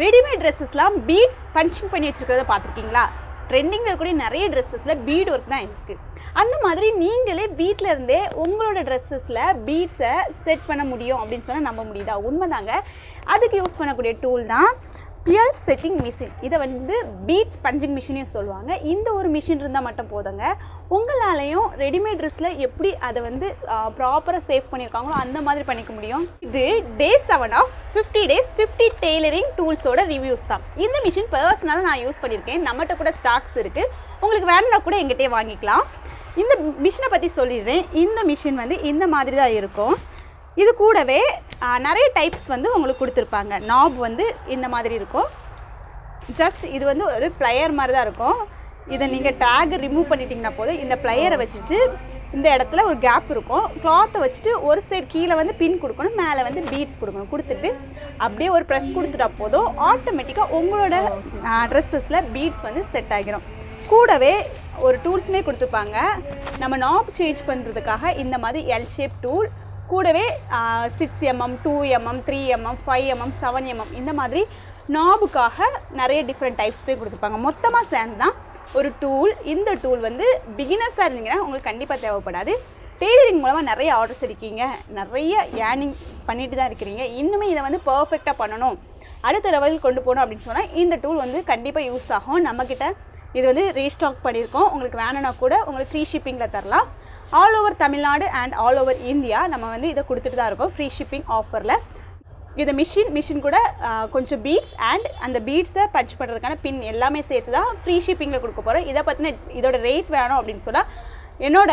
Readymade ட்ரெஸ்ஸஸ்லாம் beads punching பண்ணி வச்சுருக்கிறத பார்த்துருக்கீங்களா? ட்ரெண்டிங்கில் இருக்கக்கூடிய நிறைய ட்ரெஸ்ஸஸில் பீட் ஒர்க் தான் இருக்குது அந்த மாதிரி நீங்களே வீட்டில் இருந்தே உங்களோட ட்ரெஸ்ஸஸில் பீட்ஸை செட் பண்ண முடியும் அப்படின்னு சொன்னால் நம்ப முடியுதா? உண்மைதாங்க. அதுக்கு யூஸ் பண்ணக்கூடிய டூல் தான் பியர் செட்டிங் மிஷின் இதை வந்து பீட்ஸ் பஞ்சிங் மிஷினையும் சொல்லுவாங்க. இந்த ஒரு மிஷின் இருந்தால் மட்டும் போதுங்க. உங்களாலையும் ரெடிமேட் ட்ரெஸ்ஸில் எப்படி அதை வந்து ப்ராப்பராக சேவ் பண்ணியிருக்காங்களோ அந்த மாதிரி பண்ணிக்க முடியும். இது day seven of fifty days fifty tailoring டூல்ஸோட reviews தான். இந்த மிஷின் பர்சனலாக நான் யூஸ் பண்ணியிருக்கேன். நம்மகிட்ட கூட ஸ்டாக்ஸ் இருக்குது உங்களுக்கு வேணும்னா கூட எங்கிட்டே வாங்கிக்கலாம். இந்த மிஷினை பற்றி சொல்லிடுறேன். இந்த மிஷின் வந்து இந்த மாதிரி தான் இருக்கும். இது கூடவே நிறைய டைப்ஸ் வந்து உங்களுக்கு கொடுத்துருப்பாங்க. நாப் வந்து இந்த மாதிரி இருக்கும். ஜஸ்ட் இது வந்து ஒரு ப்ளையர் மாதிரி தான் இருக்கும். இதை நீங்கள் டேக் ரிமூவ் பண்ணிட்டீங்கன்னா போதும். இந்த ப்ளையரை வச்சுட்டு இந்த இடத்துல ஒரு கேப் இருக்கும். கிளாத்தை வச்சுட்டு ஒரு சைடு கீழே வந்து பின் கொடுக்கணும். மேலே வந்து பீட்ஸ் கொடுக்கணும். கொடுத்துட்டு அப்படியே ஒரு ப்ரெஸ் கொடுத்துட்டா போதும். ஆட்டோமேட்டிக்காக உங்களோட ட்ரெஸ்ஸஸில் பீட்ஸ் வந்து செட் ஆகிரும். கூடவே ஒரு டூல்ஸுமே கொடுத்துருப்பாங்க நம்ம நாப் சேஞ்ச் பண்ணுறதுக்காக இந்த மாதிரி எல் ஷேப் டூல் கூடவே six M M two M M three M M five M M seven M M இந்த மாதிரி நாபுக்காக நிறைய டிஃப்ரெண்ட் டைப்ஸ் போய் கொடுத்துருப்பாங்க. மொத்தமாக சேர்ந்து தான் ஒரு டூல் இந்த டூல் வந்து பிகினர்ஸாக இருந்தீங்கன்னா உங்களுக்கு கண்டிப்பாக தேவைப்படாது. டெய்லரிங் மூலமாக நிறைய ஆர்டர்ஸ் எடுக்கீங்க. நிறைய ஏர்னிங் பண்ணிட்டு தான் இருக்கிறீங்க. இன்னுமே இதை வந்து பர்ஃபெக்டாக பண்ணணும். அடுத்த லெவலுக்கு கொண்டு போகணும் அப்படின்னு சொன்னால் இந்த டூல் வந்து கண்டிப்பாக யூஸ் ஆகும். நம்மக்கிட்ட இது வந்து ரீஸ்டாக் பண்ணியிருக்கோம். உங்களுக்கு வேணும்னா கூட உங்களுக்கு ஃப்ரீ ஷிப்பிங்கில் தரலாம். All over Tamil Nadu and all over India நம்ம வந்து இதை கொடுத்துட்டு தான் இருக்கோம். ஃப்ரீ ஷிப்பிங் ஆஃபரில் இது மிஷின் மிஷின் கூட கொஞ்சம் பீட்ஸ் அண்ட் அந்த பீட்ஸை பஞ்ச் பண்ணுறதுக்கான பின் எல்லாமே சேர்த்து தான் ஃப்ரீ ஷிப்பிங்கில் கொடுக்க போகிறோம் இதை பற்றின இதோட ரேட் வேணும் அப்படின்னு சொன்னால் என்னோட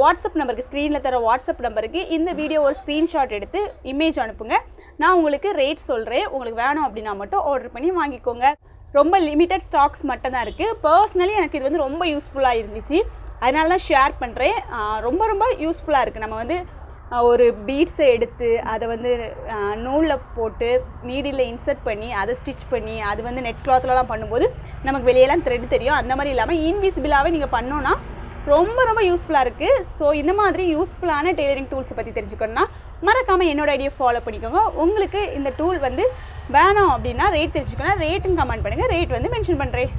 வாட்ஸ்அப் நம்பருக்கு ஸ்க்ரீனில் தர வாட்ஸ்அப் நம்பருக்கு இந்த வீடியோ ஒரு ஸ்க்ரீன்ஷாட் எடுத்து இமேஜ் அனுப்புங்க. நான் உங்களுக்கு ரேட் சொல்கிறேன் உங்களுக்கு வேணும் அப்படின்னா மட்டும் ஆர்டர் பண்ணி வாங்கிக்கோங்க. ரொம்ப லிமிட்டட் ஸ்டாக்ஸ் மட்டும் தான் இருக்குது பர்சனலி எனக்கு இது வந்து ரொம்ப யூஸ்ஃபுல்லாக இருந்துச்சு. அதனால தான் ஷேர் பண்ணுறேன் ரொம்ப ரொம்ப யூஸ்ஃபுல்லாக இருக்குது நம்ம வந்து ஒரு பீட்ஸை எடுத்து அதை வந்து நூலில் போட்டு நீடில் இன்சர்ட் பண்ணி அதை ஸ்டிச் பண்ணி அது வந்து நெட் கிளாத்லலாம் பண்ணும்போது நமக்கு வெளியெல்லாம் த்ரெட் தெரியும். அந்த மாதிரி இல்லாமல் இன்விசிபிளாகவே நீங்கள் பண்ணோன்னா ரொம்ப ரொம்ப யூஸ்ஃபுல்லாக இருக்குது ஸோ இந்த மாதிரி யூஸ்ஃபுல்லான டெய்லரிங் டூல்ஸை பற்றி தெரிஞ்சுக்கணும்னா மறக்காமல் என்னோட ஐடியா ஃபாலோ பண்ணிக்கோங்க. உங்களுக்கு இந்த டூல் வந்து வேணாம் அப்படின்னா ரேட் தெரிஞ்சுக்கணும் ரேட்டுன்னு கமெண்ட் பண்ணுங்கள் ரேட் வந்து மென்ஷன் பண்ணுறேன்